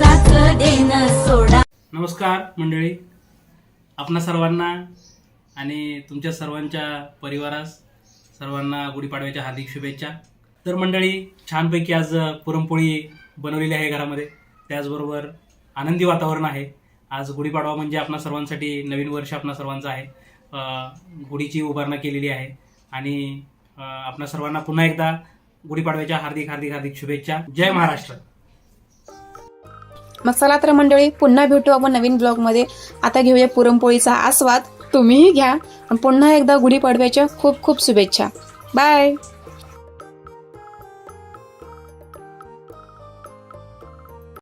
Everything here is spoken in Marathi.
सोडा नमस्कार मंडळी. आपणा सर्वांना आणि तुमच्या सर्वांच्या परिवारास सर्वांना गुढीपाडव्याच्या हार्दिक शुभेच्छा. तर मंडळी छानपैकी आज पुरणपोळी बनवलेली आहे घरामध्ये. त्याचबरोबर आनंदी वातावरण आहे. आज गुढीपाडवा म्हणजे आपणा सर्वांसाठी नवीन वर्ष आपणा सर्वांचं आहे. गुढीची उभारणा केलेली आहे. आणि आपणा सर्वांना पुन्हा एकदा गुढीपाडव्याच्या हार्दिक हार्दिक हार्दिक शुभेच्छा. जय महाराष्ट्र. मग चला तर मंडळी पुन्हा भेटू आपण नवीन ब्लॉगमध्ये. आता घेऊया पुरणपोळीचा आस्वाद तुम्हीही घ्या. पुन्हा एकदा गुढीपाडव्याच्या खूप खूप शुभेच्छा. बाय!